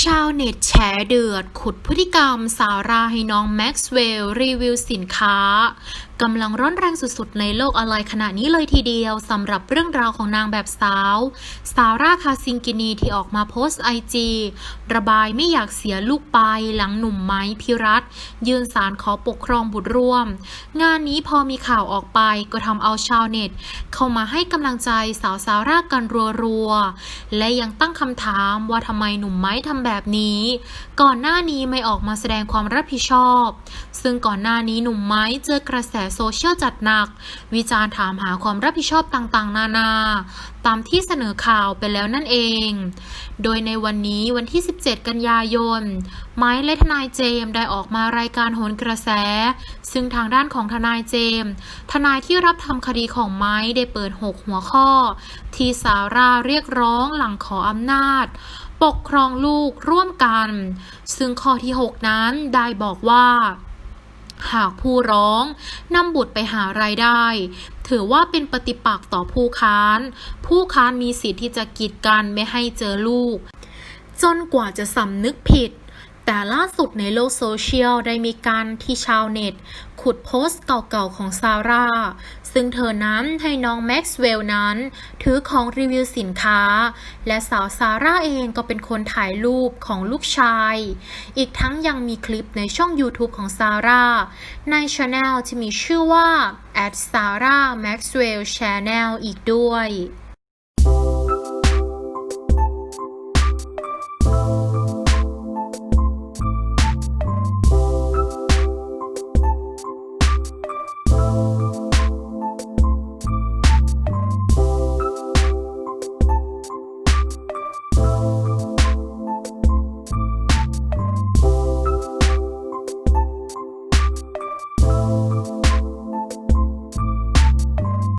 ชาวเน็ตแฉเดือด ขุดพฤติกรรมสาราให้น้องแม็กซ์เวลล์รีวิวสินค้ากำลังร้อนแรงสุดๆ ในโลกออนไลน์ขณะนี้เลยทีเดียวสำหรับเรื่องราวของนางแบบสาวซาร่าคาซิงกินีที่ออกมาโพสต์ไอจีระบายไม่อยากเสียลูกไปหลังหนุ่มไม้พิรัตยื่นสารขอปกครองบุตรร่วม งานนี้พอมีข่าวออกไปก็ทำเอาชาวเน็ต เข้ามาให้กำลังใจสาวซาร่ากันรัวๆ และยังตั้งคำถามว่าทำไมหนุ่มไม้ทำแบบนี้ ก่อนหน้านี้ไม่ออกมาแสดงความรับผิดชอบ ซึ่งก่อนหน้านี้หนุ่มไม้เจอกระแสโซเชียลจัดหนัก วิจารณ์ถามหาความรับผิดชอบต่างๆ นานา ตามที่เสนอข่าวไปแล้วนั่นเอง โดยในวันนี้วันที่ 17 กันยายน ไม้และทนายเจมส์ได้ออกมารายการโหนกระแส ซึ่งทางด้านของทนายเจมส์ทนายที่รับทำคดีของไม้ได้เปิด 6 หัวข้อ ที่ซาร่าเรียกร้องหลังขออำนาจ ปกครองลูกร่วมกัน ซึ่งข้อที่ 6 นั้นได้บอกว่า หากผู้ร้องนำบุตรไปหารายได้ ถือว่าเป็นปฏิปักษ์ต่อผู้ค้าน ผู้ค้านมีสิทธิ์ที่จะกีดกันไม่ให้เจอลูก จนกว่าจะสำนึกผิด แต่ล่าสุดในโลกโซเชียลได้มีการที่ชาวเน็ต ขุดโพสต์เก่าๆของซาร่า ซึ่งเธอนั้นให้น้องแม็กซ์เวลล์นั้น ถือของรีวิวสินค้า และสาวซาร่าเองก็เป็นคนถ่ายรูปของลูกชาย อีกทั้งยังมีคลิปในช่อง YouTube ของซาร่า ในช anel ที่มีชื่อว่า at sarah maxwell channel อีกด้วย